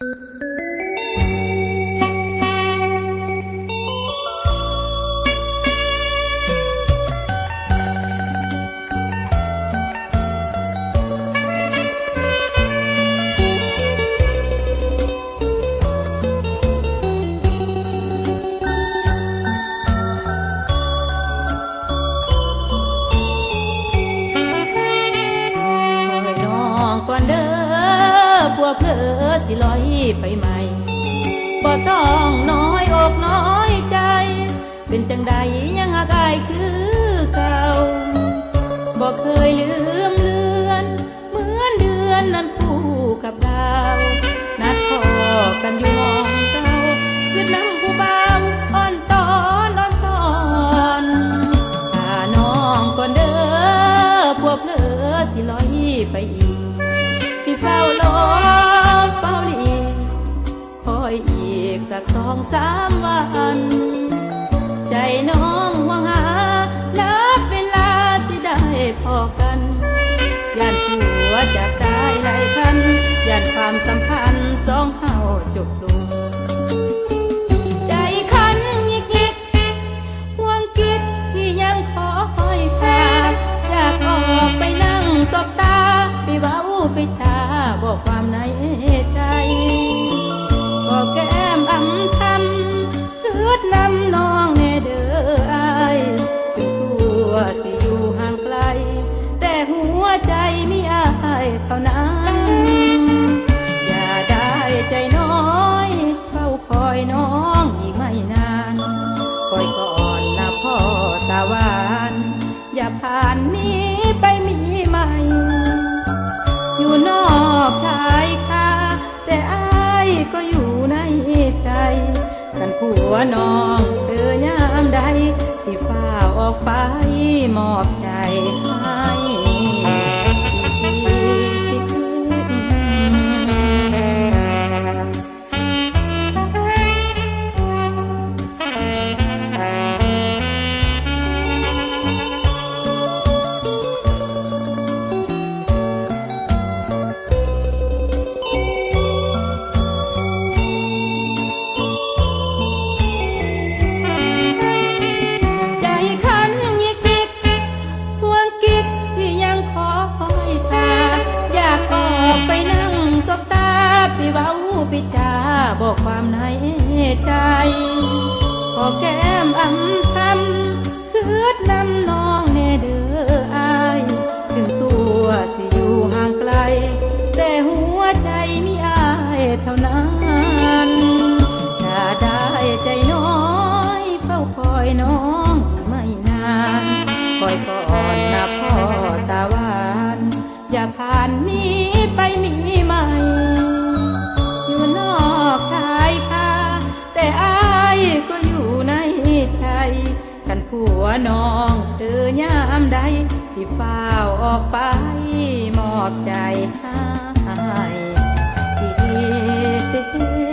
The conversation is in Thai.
ค พวกเพลอสิลอยไปใหม่บ่ต้องน้อยอกน้อยใจ เป็นจังใด สักสองสามวัน ใจน้องหวังหานับเวลาที่ได้พอกันย่านผัวจับได้หลายคันย่านความสัมพันธ์สองเฮาจบลงใจคันยิกยิกห่วงกิดที่ยังขอคอยคาอยากออกไปนั่งสบตา ไปเว้าไปจาบอกความในใจ กแก้มอำทำคืดนำน้องแน่เด้ออายถึงตัวสิอยู่ห่างไกล แต่หัวใจมีอายเท่านั้น อย่าได้ใจน้อยเฝ้าคอยน้องอีกไม่นานคอยก่อนนะพ่อตาวานอย่าผ่าน กันผัวน้องเธอยามใดที่ฟ้าออกไปมอบใจ ใจ ขอแก้มอำทำคืดนำน้องแน่เด้ออาย น้องเดือยามใด สิฟ้าวออกไปมอบใจให้ที่